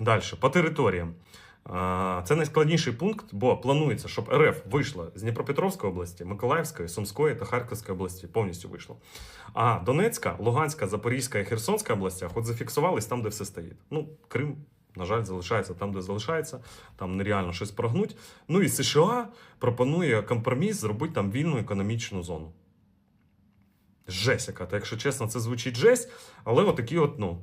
Далі, по територіям. Це найскладніший пункт, бо планується, щоб РФ вийшла з Дніпропетровської області, Миколаївської, Сумської та Харківської області, повністю вийшло. А Донецька, Луганська, Запорізька і Херсонська областях от зафіксувались там, де все стоїть. Ну, Крим, на жаль, залишається там, де залишається, там нереально щось прогнуть. Ну і США пропонує компроміс зробити там вільну економічну зону. Жесть яка. Та якщо чесно, це звучить жесть, але отакі от, ну,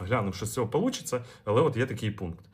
М, Глянемо, що з цього вийде, але от є такий пункт.